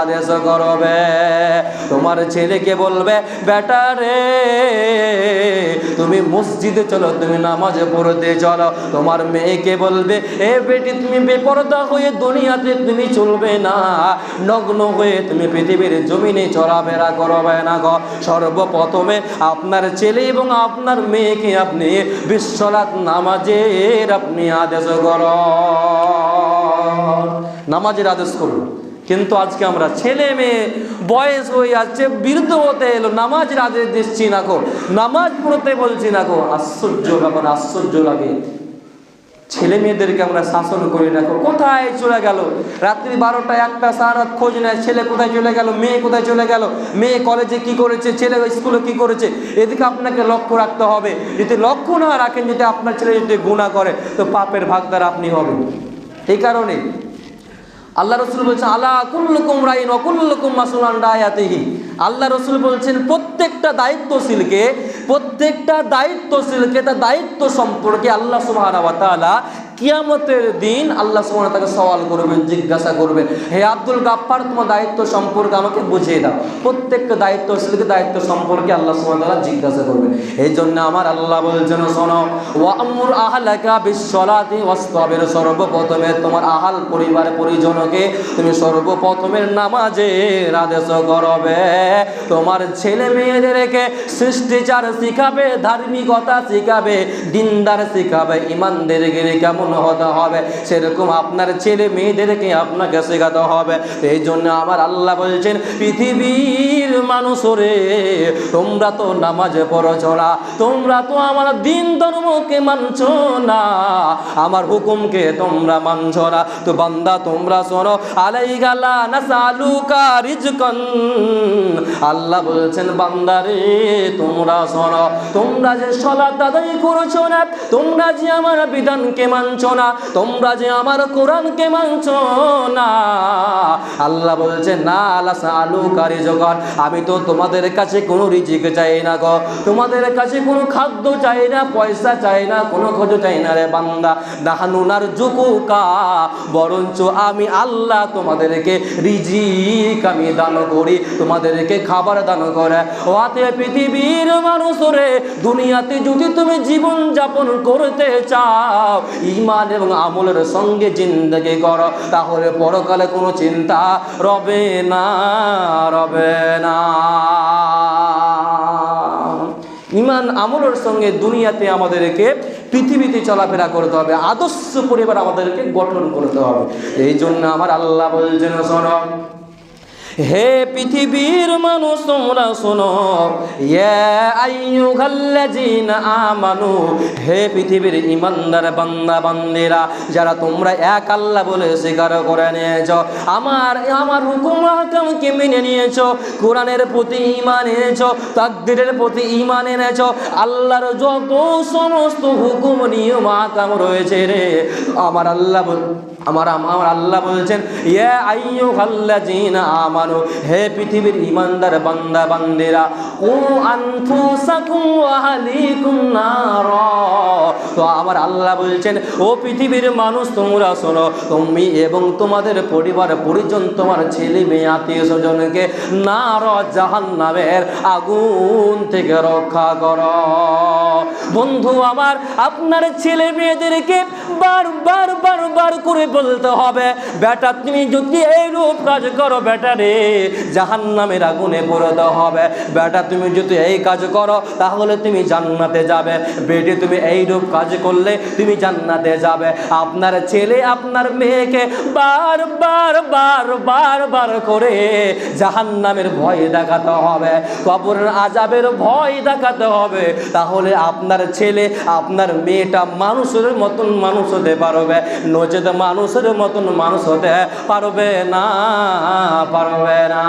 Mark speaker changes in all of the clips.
Speaker 1: আদেশ করবে। তোমার ছেলেকে বলবে, বেটা রে, তুমি মসজিদে চলো, তুমি নামাজে পড়তে চলো। তোমার মেয়েকে বলবে, এ বেটি, তুমি বেপরদা হয়ে দুনিয়াতে তুমি চলবে না। নগ্ন হয়ে তুমি পৃথিবীর জমিনে চলাফেরা করবে না গো। সর্বপ্রথমে আপনার ছেলে এবং আপনার মেয়েকে আপনি বিশ্বরাত নামাজের আপনি আদেশ করো নামাজের আদেশ করুন। কিন্তু আজকে আমরা ছেলে মেয়ে বয়স হয়ে যাচ্ছে বৃদ্ধ হতে এলো, নামাজ আদেশ দিচ্ছি না গো। নামাজ পড়তে বলছি না গো। আশ্চর্য ব্যাপার, আশ্চর্য লাগে। ছেলে মেয়েদেরকে আমরা শাসন করি না কোথায় চলে গেল? রাত্রি বারোটা একটা সারা খোঁজ নেয়, ছেলে কোথায় চলে গেল, মেয়ে কোথায় চলে গেল? মেয়ে কলেজে কি করেছে, ছেলে স্কুলে কি করেছে? এদিকে আপনাকে লক্ষ্য রাখতে হবে। যদি লক্ষ্য না রাখেন, যদি আপনার ছেলে যদি গুণা করে, তো পাপের ভাগদার আপনি হবেন। এই কারণে আল্লাহ রসুল বলছেন আল্লাহ কুল্লুকুম রাইন অকুল্লুকুম মাসুলান রায়াতিহি আল্লাহ রসুল বলছেন, প্রত্যেকটা দায়িত্বশীলকে প্রত্যেকটা দায়িত্বশীলকে তার দায়িত্ব সম্পর্কে আল্লাহ সুবাহ কিয়ামতের দিন আল্লাহ সুবহানাহু তাকে সওয়াল করবেন, জিজ্ঞাসা করবেন, হে আব্দুল গাফফার, তোমার দায়িত্ব সম্পর্কে আমাকে বুঝিয়ে দাও। প্রত্যেকটা দায়িত্বশীলকে দায়িত্ব সম্পর্কে আল্লাহ সুবহানাহু তারা জিজ্ঞাসা করবেন। এই জন্য আমার আল্লাহ বলছেন, শোনো, ওয়ামুর আহলাকা বিশ্বলাতি ওয়াসতাবির সর্বপ্রথমে তোমার আহাল পরিবার পরিজনকে তুমি সর্বপ্রথমে নামাজের আদেশ করবে। তোমার ছেলে মেয়েদেরকে সৃষ্টিচার শিখাবে, ধার্মিকতা শিখাবে, দিনদার শিখাবে, ইমানদেরকে কেমন হতে হবে। সেরকম আপনার ছেলে মেয়েদেরকে আপনাকে শেখাতে হবে। এই জন্য আমার আল্লাহ বলছেন, পৃথিবীর তোমরা তো পড়ছ না। তোমরা তো আমার দিন ধর্মকে মানছ না। আমার হুকুমকে তোমরা মানছ না। তো বান্দা, তোমরা শোনো আলাই গালা না আল্লাহ বলছেন বান্দারে তোমরা শোনো, তোমরা যে সলাত আদায় করছ না, তোমরা যে আমার বিধানকে মানছো না, তোমরা যে আমার কোরআনকে মানছো না। আল্লাহ বলছে, না আল্লাহ আলুকা রিজকন আমি তো তোমাদের কাছে কোনো রিজিক চাই না গো। তোমাদের কাছে কোনো খাদ্য চাই না, পয়সা চাই না, কোনো খোঁজ চাই না রে বান্দা। দাহানুনার জুকুকা বরঞ্চ আমি আল্লাহ তোমাদেরকে রিজিক আমি দান করি, তোমাদেরকে খাবার দান করে। ওয়াতে পৃথিবীর মানুষ রে, দুনিয়াতে যদি তুমি জীবন যাপন করতে চাও ইমান এবং আমলের সঙ্গে জিন্দগি করো। তাহলে পরকালে কোনো চিন্তা রবে না রবে না। ইমান আমলের সঙ্গে দুনিয়াতে আমাদেরকে, পৃথিবীতে চলাফেরা করতে হবে, আদর্শ পরিবার আমাদেরকে গঠন করতে হবে। এই জন্য আমার আল্লাহ বলছেন, শোনো হে পৃথিবীর মানুষ, তোমরা শোনো। আমানু। হে পৃথিবীর ইমানদার বান্দা, বান্দিরা, যারা তোমরা এক আল্লাহ বলে স্বীকার করে নিয়েছো, আমার আমার হুকুম হাকামকে মেনে নিয়েছো, কোরআনের প্রতি ঈমান এনেছো, তাকদীরের প্রতি ঈমান এনেছো, আল্লাহর যত সমস্ত হুকুম, নিয়ম হাকাম রয়েছে রে, আমার আল্লাহ বল আমার আমার আল্লাহ বলছেন, ইয়া আইয়ুহাল্লাযীনা আমানু, হে পৃথিবীর ইমানদার বান্দা, বান্দিরা ও আনফুসাকুম ওয়া আহলিকুম নার। তো আমার আল্লাহ বলছেন, ও পৃথিবীর মানুষ, তোমরা শোনো, তুমি এবং তোমাদের পরিবার পরিজন, তোমার ছেলে মেয়ে, আত্মীয় স্বজনকে নার জাহান্নামের আগুন থেকে রক্ষা করো। বন্ধু আমার, আপনার ছেলে মেয়েদেরকে বারবার বারবার করে বলতে হবে, বেটা, তুমি যদি এই রূপ কাজ করো, বেটা রে জাহান নামের আগুনে পড়তে হবে। বেটা, তুমি যদি এই কাজ করো, তাহলে তুমি জান্নাতে যাবে। বেটে, তুমি এই রূপ কাজ করলে তুমি জান্নাতে যাবে। আপনার ছেলে, আপনার মেয়েকে বারবার বার বার বার করে জাহান নামের ভয় দেখাতে হবে। কবরের আজাবের ভয় দেখাতে হবে। তাহলে আপনার ছেলে, আপনার মেয়েটা মানুষের মতন মানুষ হতে পারবে, নচেত মানুষের মতন মানুষ হতে পারবে না পারবে না।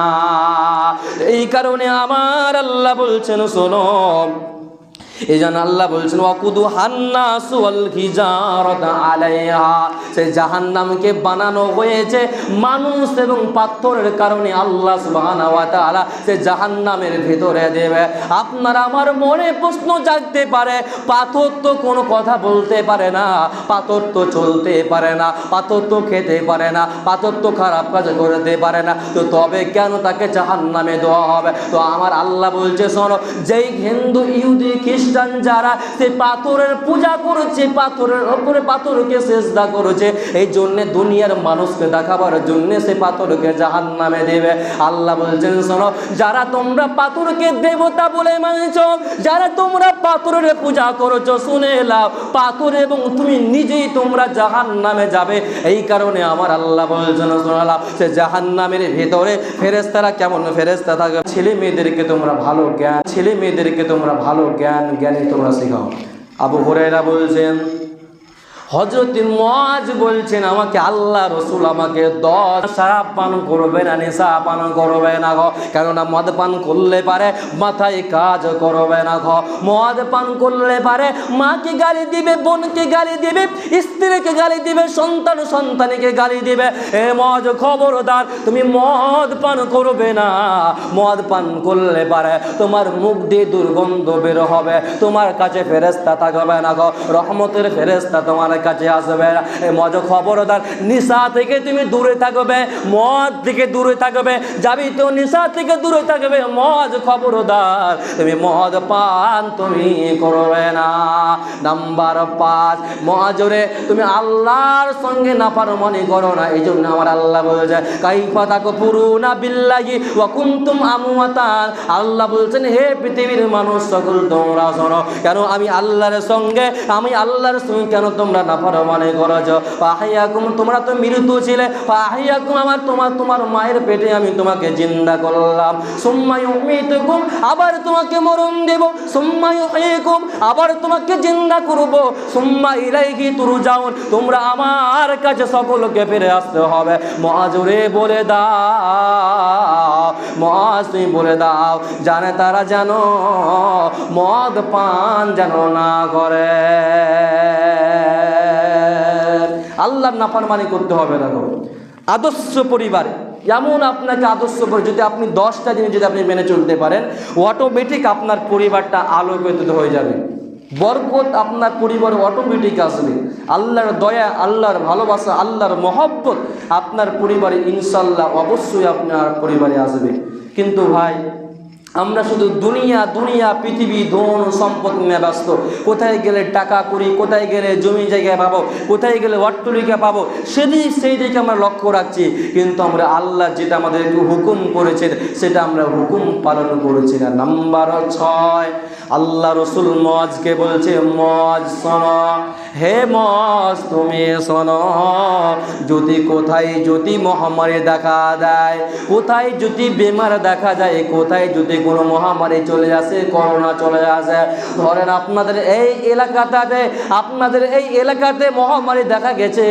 Speaker 1: এই কারণে আমার আল্লাহ বলছেন, শোনো এই জন্য আল্লাহ বলছেন, ওয়াকুদু হান্নাসু ওয়াল হিজারাত আলাইহা। সেই জাহান্নামকে বানানো হয়েছে মানুষ এবং পাথরের কারণে আল্লাহ সুবহানাহু ওয়া সে জাহান্নামের ভিতরে দেবে। আপনার আমার মনে প্রশ্ন জাগতে পারে, পাথর তো কোনো কথা বলতে পারে না, পাথর তো চলতে পারে না, পাথর তো খেতে পারে না, পাথর তো খারাপ কাজ করতে পারে না। তো তবে কেন তাকে জাহান্নামে দেওয়া হবে? তো আমার আল্লাহ বলছে, শোনো, যেই হিন্দু, ইহুদি খ্রিস্টান যারা, সে পাথরের পূজা করেছে, পাথরের ওপরে পাথরকে চেষ্টা করেছে। এই জন্য দুনিয়ার মানুষকে দেখাবার জন্য সে পাথরকে জাহান নামে দেবে। আল্লাহ বলছেন, শোনো, যারা তোমরা পাথরকে দেবতা বলে মানছ, যারা তোমরা পাথরের পূজা করেছ, শুনে এলাও পাথর এবং তুমি নিজেই তোমরা জাহান নামে যাবে। এই কারণে আমার আল্লাহ বলছেন শোনালাম সে জাহান নামের ভেতরে ফেরেস্তারা কেমন ফেরেস্তা থাকে? ছেলে মেয়েদেরকে তোমরা ভালো জ্ঞান, ছেলে মেয়েদেরকে তোমরা ভালো জ্ঞান জ্ঞানী তোমরা শেখাও। আবু হরাইরা বলছেন হজরত মজ বলছেন, আমাকে আল্লাহ রসুল আমাকে দশ সারা পান করবে না, নেশা পান করবে না গো। কেননা মদ পান করলে পারে, মাথায় কাজ করবে না গো। মদ পান করলে পারে, মাকে গালি দিবে, বোনকে গালি দিবে, স্ত্রীকে গালি দিবে, সন্তান সন্তানকে গালি দিবে। এ মজ খবরদার, তুমি মদ পান করবে না। মদ পান করলে পারে, তোমার মুখ দিয়ে দুর্গন্ধ বের হবে, তোমার কাছে ফেরেস্তা থাকবে না গো। রহমতের ফেরেস্তা তোমার কাছে আসবে। না মজ খবরদার নিশা থেকে তুমি দূরে থাকবে, মদ থেকে দূরে থাকবে যাবি তো নিশা থেকে দূরে থাকবে, মদ খবরদার। তুমি মদ পান তুমি করবে না। নাম্বার পাঁচ, মহাজরে, তুমি আল্লাহর সঙ্গে নাফার মনে করো না এই জন্য আমার আল্লাহ বলেছে, কাইফা তাকো পুরুনা বিল্লাহি ওয়া কুনতুম আমওয়াতান আল্লাহ বলছেন, হে পৃথিবীর মানুষ, সকল তোমরা শোনো, কেন আমি আল্লাহর সঙ্গে, আমি আল্লাহর সঙ্গে কেন তোমরা নাফার মনে করছ। পাহাইয়াকুম তোমরা তো মৃত্যু ছিলে। পাহাইয়াকুম আমার তোমার তোমার মায়ের পেটে আমি তোমাকে জিন্দা করলাম। সুম্মাই উমিতুকুম আবার তোমাকে মরণ দেব। সুম্মাই উহিকুম আবার তোমাকে জিন্দা করব। সুম্মা ইলাইহি তুরজাউন, তোমরা আমার কাছে সকলকে ফিরে আসতে হবে। মহাজুরে বলে দাও, মহাজ তুমি বলে দাও, জানে তারা জানো মদ পান যেন না করে। আল্লাহর নাফরমানি করতে হবে না আদর্শ পরিবার, এমন আপনাকে আদর্শ যদি আপনি দশটা জিনিস যদি আপনি মেনে চলতে পারেন অটোমেটিক আপনার পরিবারটা আলোকিত হয়ে যাবে। বরকত আপনার পরিবারে অটোমেটিক আসবে। আল্লাহর দয়া, আল্লাহর ভালোবাসা, আল্লাহর মহব্বত আপনার পরিবারে ইনশাল্লাহ অবশ্যই আপনার পরিবারে আসবে। কিন্তু ভাই আমরা শুধু দুনিয়া দুনিয়া, পৃথিবী, ধন, সম্পদ নিয়ে ব্যস্ত। কোথায় গেলে টাকা করি, কোথায় গেলে জমি জায়গায় পাবো, কোথায় গেলে অট্টলিকা পাবো, সেদিক সেই দিকে আমরা লক্ষ্য রাখছি। কিন্তু আমরা আল্লাহ যেটা আমাদেরকে হুকুম করেছেন, সেটা আমরা হুকুম পালন করেছি না। নাম্বার ছয়, আল্লাহ রসুল মজকে বলছে, মজ শোনো। হে মজ তুমি শোনো যদি কোথায় যদি মহামারী দেখা দেয়? কোথায় যদি বেমার দেখা যায়? কোথায় যদি কোনো মহামারী চলে আসে, করোনা চলে আসে? ধরেন আপনাদের এই এলাকাটাতে, আপনাদের এই এলাকাতে মহামারী দেখা গেছে,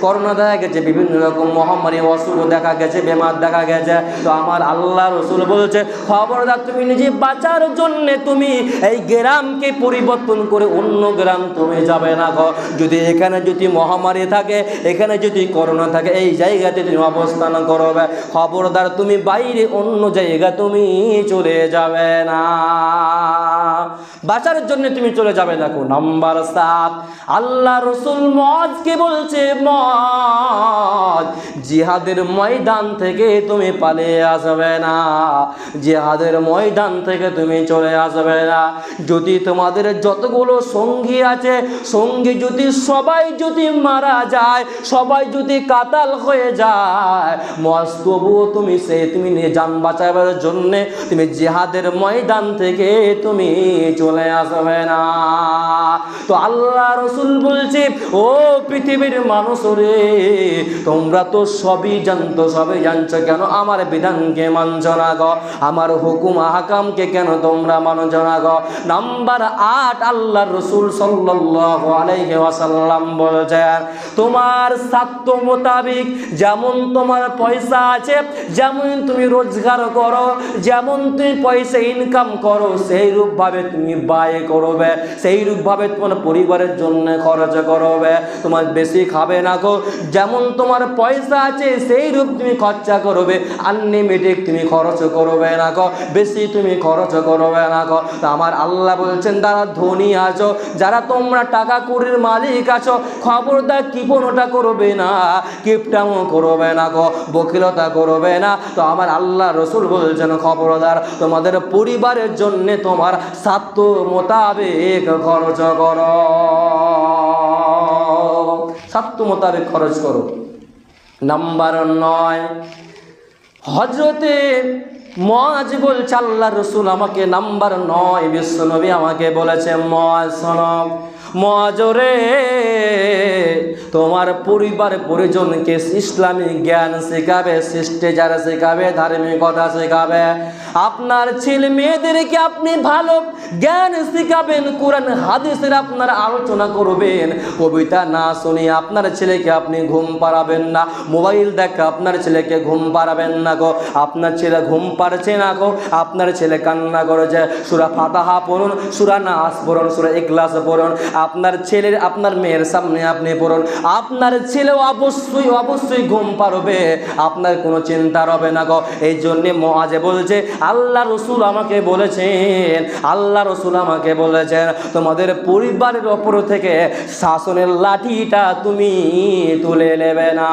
Speaker 1: করোনা দেখা গেছে, বিভিন্ন রকম মহামারী, অসুখ দেখা গেছে, বেমার দেখা গেছে। তো আমার আল্লাহ রসুল বলছে, খবরদার, তুমি নিজে বাঁচার জন্যে তুমি এই গ্রামকে পরিবর্তন করে অন্য গ্রাম তুমি যাবে না। গো। যদি এখানে যদি মহামারী থাকে, এখানে যদি করোনা থাকে, এই জায়গাতে তুমি অবস্থান করবে। খবরদার তুমি বাইরে অন্য জায়গা তুমি চলে যাবে না। বাঁচার জন্য তুমি চলে যাবে কো নাম্বার সাত। আল্লাহ রসুল মজকে বলছে? মজ জিহাদের ময়দান থেকে তুমি পালিয়ে আসবে না। জিহাদের ময়দান থেকে তুমি চলে আসবে না। যদি তোমাদের যতগুলো সঙ্গী আছে, সঙ্গী যদি সবাই যদি মারা যায়, সবাই যদি কাতাল হয়ে যায় মজ তবুও তুমি সে তুমি নিয়ে যান বাঁচাবার জন্যে তুমি জিহাদের ময়দান থেকে তুমি চলে আসবে না। তো আল্লাহ রসুল বলছে, ও পৃথিবীর মানুষ রে তোমরা তো সবই জানতো, সবই জানছো কেন? আমার বিধানকে মানছ না গো, আমার হুকুম হাকামকে কেন তোমরা মানছ না গো? নাম্বার আট, আল্লাহ রসুল ওয়াসাল্লাম বলছেন, তোমার স্বার্থ মোতাবিক যেমন তোমার পয়সা আছে, যেমন তুমি রোজগার করো, যেমন তুমি পয়সা ইনকাম করো সেই রূপভাবে তুমি ব্যয় করবে সেই ভাবে তোমার পরিবারের জন্য খরচ করবে। তোমার বেশি খাবে না গো। যেমন তোমার পয়সা আছে, সেই রূপ তুমি খরচা করবে। আনলিমিটেড তুমি খরচ করবে না গো। বেশি তুমি খরচ করবে না গো। তা আমার আল্লাহ বলছেন তারা ধনী আছো। যারা তোমরা টাকা কুড়ির মালিক আছো, খবরদার কিপনোটা করবে না, কিপটামো করবে না গো, বকিলতা করবে না। তো আমার আল্লাহ রসুল বলছেন, খবরদার, তোমাদের পরিবারের জন্যে তোমার সাধ্য মোতাবেক খরচ করো। সাধ্য মোতাবেক খরচ করো। নাম্বার নয় হজরতে মজ বলছে আল্লাহ রসুল আমাকে নাম্বার নয় বিশ্বনবী আমাকে বলেছে মজ শোনো মজরে তোমার পরিবার পরিজনকে ইসলামী জ্ঞান শেখাবে শিষ্টাচার শেখাবে ধার্মিকতা শেখাবে। আপনার ছেলে মেয়েদেরকে আপনি ভালো জ্ঞান শেখাবেন, কোরআন, হাদিসের আপনার আলোচনা করবেন, কবিতা না শুনিয়ে আপনার ছেলেকে আপনি ঘুম পাড়াবেন না, মোবাইল দেখা আপনার ছেলেকে ঘুম পাড়াবেন না গো, আপনার ছেলে ঘুম পারছে না গো, আপনার ছেলে কান্না করেছে। সুরা ফাতাহা পড়ুন, সুরা নাস পড়ুন, সুরা ইখলাস পড়ুন আপনার ছেলের, আপনার মেয়ের সামনে আপনি পড়ুন। আপনার ছেলে অবশ্যই অবশ্যই ঘুম পারবে আপনার কোনো চিন্তা রবে না গো। এই জন্যে মহাজে বলছে, আল্লাহ রসুল আমাকে বলেছেন, আল্লাহ রসুল আমাকে বলেছেন, তোমাদের পরিবারের ওপর থেকে শাসনের লাঠিটা তুমি তুলে নেবে না।